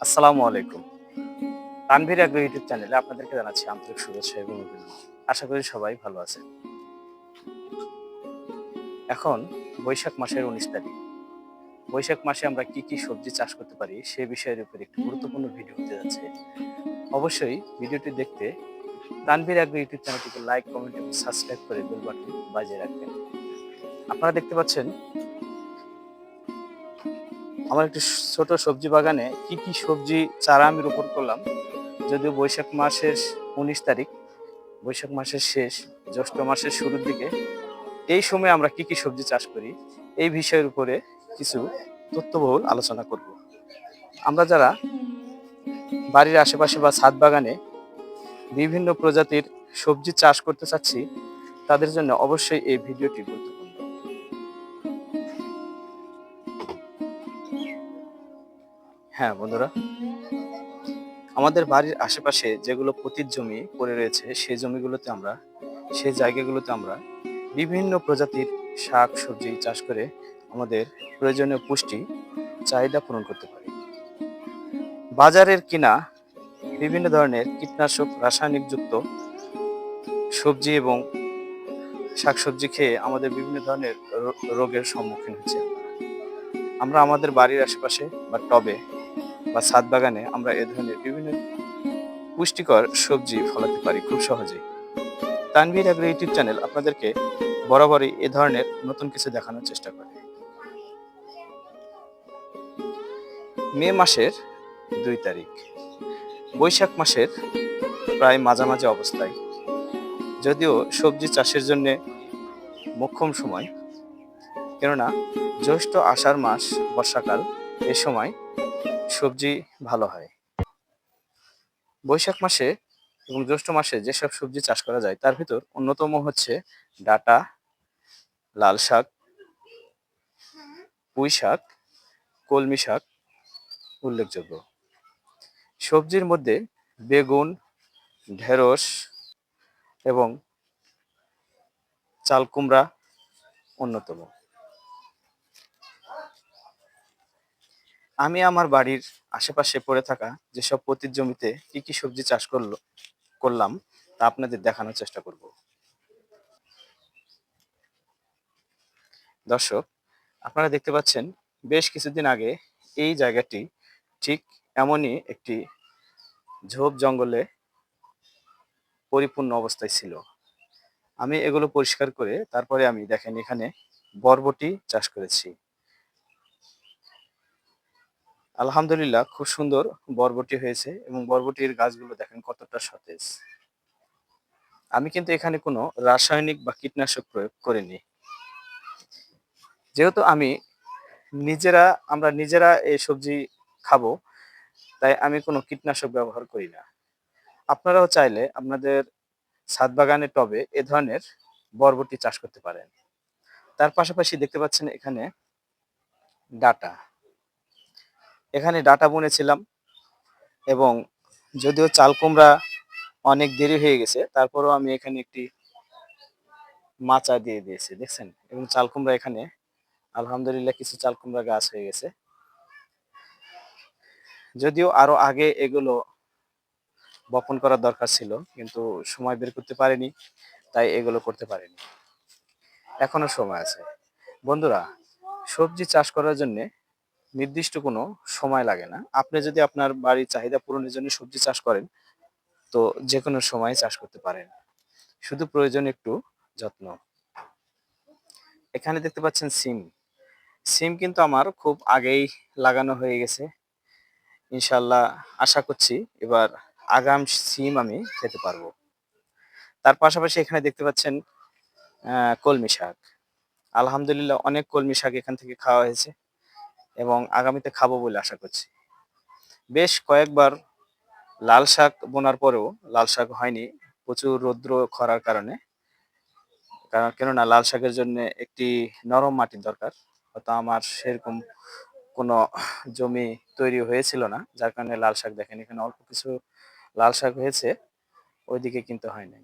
আসসালামু আলাইকুম। তানভীর আগ্রহ ইউটিউব চ্যানেলে আপনাদেরকে জানাচ্ছি আন্তরিক শুভেচ্ছা এবং অভিনন্দন। আশা করি সবাই ভালো আছেন। এখন বৈশাখ মাসের উনিশ তারিখ। বৈশাখ মাসে আমরা কি কি সবজি চাষ করতে পারি সে বিষয়ের উপর একটি গুরুত্বপূর্ণ ভিডিও হতে যাচ্ছে। অবশ্যই ভিডিওটি দেখতে তানভীর আগ্রহ ইউটিউব চ্যানেলটিকে লাইক, কমেন্ট এবং সাবস্ক্রাইব করে বেল বাটন বাজিয়ে রাখবেন। আপনারা দেখতে পাচ্ছেন আমার একটি ছোট সবজি বাগানে কি কি সবজি চারা আমি রোপণ করলাম, যদিও বৈশাখ মাসের উনিশ তারিখ, বৈশাখ মাসের শেষ, জ্যৈষ্ঠ মাসের শুরুর দিকে, এই সময় আমরা কি কি সবজি চাষ করি, এই বিষয়ের উপরে কিছু তথ্যবহুল আলোচনা করব। আমরা যারা বাড়ির আশেপাশে বা ছাদ বাগানে বিভিন্ন প্রজাতির সবজি চাষ করতে চাচ্ছি, তাদের জন্য অবশ্যই এই ভিডিওটি গুরুত্বপূর্ণ। হ্যাঁ বন্ধুরা। আমাদের বাড়ির আশেপাশে যেগুলো পতির জমি পড়ে রয়েছে, সেই জমিগুলোতে আমরা, সেই জায়গাগুলোতে আমরা বিভিন্ন প্রজাতির শাক, সবজি চাষ করে আমাদের প্রয়োজনীয় পুষ্টি, চাহিদা পূরণ করতে পারি। বাজারের কিনা বিভিন্ন ধরনের কীটনাশক রাসায়নিকযুক্ত সবজি এবং শাকসবজি খেয়ে আমাদের বিভিন্ন ধরনের রোগের সম্মুখীন হচ্ছে আমরা আমাদের বাড়ির আশেপাশে বা টবে বা ছাদ বাগানে আমরা এ ধরনের বিভিন্ন পুষ্টিকর সবজি ফলাতে পারি খুব সহজেই। তানভীর আগ্রহ ইউটিউব চ্যানেল আপনাদেরকে বরাবরই এ ধরনের নতুন কিছু দেখানোর চেষ্টা করে। মে মাসের দুই তারিখ। বৈশাখ মাসের প্রায় মাঝামাঝি অবস্থায়। যদিও সবজি চাষের জন্য মোক্ষম সময়, কেননা জ্যৈষ্ঠ আষাঢ় মাস বর্ষাকাল এ সময় সবজি ভালো হয়। বৈশাখ মাসে এবং জ্যৈষ্ঠ মাসে যেসব সবজি চাষ করা যায়, তার ভিতর অন্যতম হচ্ছে ডাটা, লাল শাক, পুঁই শাক, কলমি শাক উল্লেখযোগ্য। সবজির মধ্যে বেগুন, ঢেঁড়স এবং চাল কুমড়া অন্যতম। আমি আমার বাড়ির আশেপাশে পড়ে থাকা যেসব পতির জমিতে কি কি সবজি চাষ করল, করলাম, তা আপনাদের দেখানোর চেষ্টা করব। দর্শক, আপনারা দেখতে পাচ্ছেন, বেশ কিছুদিন আগে এই জায়গাটি ঠিক এমনই একটি ঝোপ জঙ্গলে পরিপূর্ণ অবস্থায় ছিল। আমি এগুলো পরিষ্কার করে তারপরে আমি দেখেন এখানে বরবটি চাষ করেছি। আলহামদুলিল্লাহ, খুব সুন্দর বরবটি হয়েছে এবং বরবটির গাছগুলো দেখেন কতটা সতেজ। আমি কিন্তু এখানে কোনো রাসায়নিক বা কীটনাশক প্রয়োগ করিনি। যেহেতু আমি নিজেরা, আমরা নিজেরা এই সবজি খাব, তাই আমি কোনো কীটনাশক ব্যবহার করি না। আপনারাও চাইলে আপনাদের ছাদ বাগানের টবে এ ধরনের বরবটি চাষ করতে পারেন। তার পাশাপাশি দেখতে পাচ্ছেন এখানে ডাটা। এখানে ডাটা বুনেছিলাম এবং যদিও চাল কুমড়া অনেক দেরি হয়ে গেছে, তারপরেও আমি এখানে একটি মাচা দিয়ে দিয়েছি, দেখছেন? এবং চাল কুমড়া এখানে, আলহামদুলিল্লাহ কিছু চাল কুমড়া গাছ হয়ে গেছে। যদিও আরও আগে এগুলো বপন করার দরকার ছিল, কিন্তু সময় বের করতে পারিনি, তাই এগুলো করতে পারিনি। এখনও সময় আছে। বন্ধুরা, সবজি চাষ করার জন্য নির্দিষ্ট কোনো সময় লাগে না। আপনি যদি আপনার বাড়ির চাহিদা পূরণের জন্য সবজি চাষ করেন, তো যে কোনো সময় চাষ করতে পারেন। শুধু প্রয়োজন একটু যত্ন। এখানে দেখতে পাচ্ছেন সিম। সিম কিন্তু আমার খুব আগেই লাগানো হয়ে গেছে। ইনশাল্লাহ আশা করছি এবার আগাম সিম আমি খেতে পারব। তার পাশাপাশি এখানে দেখতে পাচ্ছেন কলমি শাক। আলহামদুলিল্লাহ অনেক কলমি শাক এখান থেকে খাওয়া হয়েছে। এবং আগামীতে খাব বলে আশা করছি। বেশ কয়েকবার লাল শাক বোনার পরেও লাল শাক হয়নি, প্রচুর রৌদ্র খরার কারণে। কারণ কেননা লাল শাকের জন্য একটি নরম মাটির দরকার, হয়তো আমার সেরকম কোনো জমি তৈরি হয়েছিল না, যার কারণে লাল শাক দেখেন। এখানে অল্প কিছু লাল শাক হয়েছে, ওইদিকে কিন্তু হয় নাই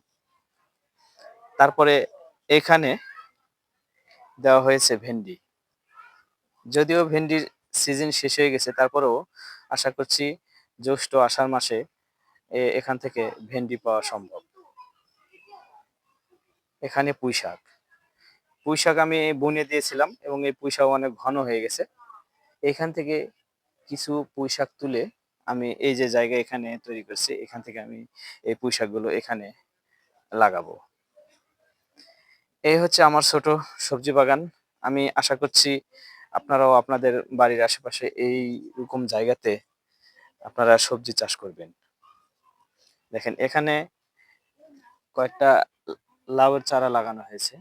তারপরে এখানে দেওয়া হয়েছে ভেন্ডি। যদিও ভেন্ডির সিজন শেষ হয়ে গেছে, তারপরেও আশা করছি জ্যৈষ্ঠ আষাঢ় মাসে এখান থেকে ভেন্ডি পাওয়া সম্ভব। এখানে পুঁই শাক। পুঁই শাক আমি বুনে দিয়েছিলাম এবং এই পুঁই শাক অনেক ঘন হয়ে গেছে। এখান থেকে কিছু পুঁই শাক তুলে আমি এই যে জায়গা এখানে তৈরি করছি, এখান থেকে আমি এই পুঁই শাকগুলো এখানে লাগাবো। এই হচ্ছে আমার ছোট সবজি বাগান। আমি আশা করছি আপনারাও আপনাদের বাড়ির আশেপাশে এই রকম জায়গাতে আপনারা সবজি চাষ করবেন। দেখেন, এখানে কয়েকটা লাউয়ের চারা লাগানো হয়েছে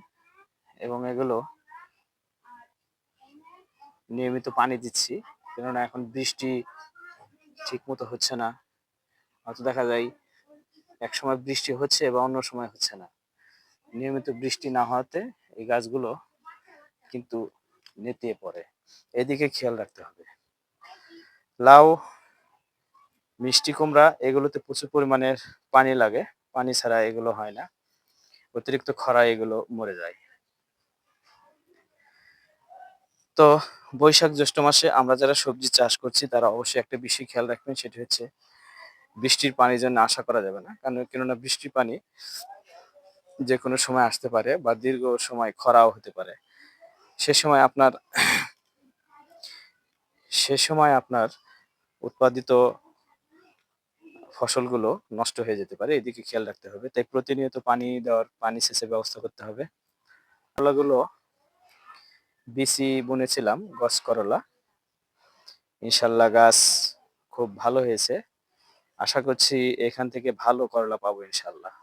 এবং এগুলো নিয়মিত পানি দিচ্ছি, কেননা এখন বৃষ্টি ঠিক মতো হচ্ছে না। হয়তো দেখা যায় এক সময় বৃষ্টি হচ্ছে বা অন্য সময় হচ্ছে না। নিয়মিত বৃষ্টি না হওয়াতে এই গাছগুলো কিন্তু নেতিয়ে পড়ে। এদিকে খেয়াল রাখতে হবে। লাউ, মিষ্টি কুমড়া এগুলোতে প্রচুর পরিমাণের পানি লাগে। পানি ছাড়া এগুলো হয় না। অতিরিক্ত খরা এগুলো মরে যায়। তো বৈশাখ জ্যৈষ্ঠ মাসে আমরা যারা সবজি চাষ করছি, তারা অবশ্যই একটা বিষয় খেয়াল রাখবেন, সেটি হচ্ছে বৃষ্টির পানির জন্য আশা করা যাবে না। কারণ কেননা বৃষ্টির পানি যে কোনো সময় আসতে পারে বা দীর্ঘ সময় খরাও হতে পারে। সে সময় আপনার, সে সময় আপনার উৎপাদিত ফসলগুলো নষ্ট হয়ে যেতে পারে, এদিকে খেয়াল রাখতে হবে। তাই প্রতিনিয়ত পানি দেওয়ার, পানি সেচের ব্যবস্থা করতে হবে। করলাগুলো বিসি বুনেছিলাম, গছ করলা। ইনশাল্লাহ গাছ খুব ভালো হয়েছে। আশা করছি এখান থেকে ভালো করলা পাবো ইনশাল্লাহ।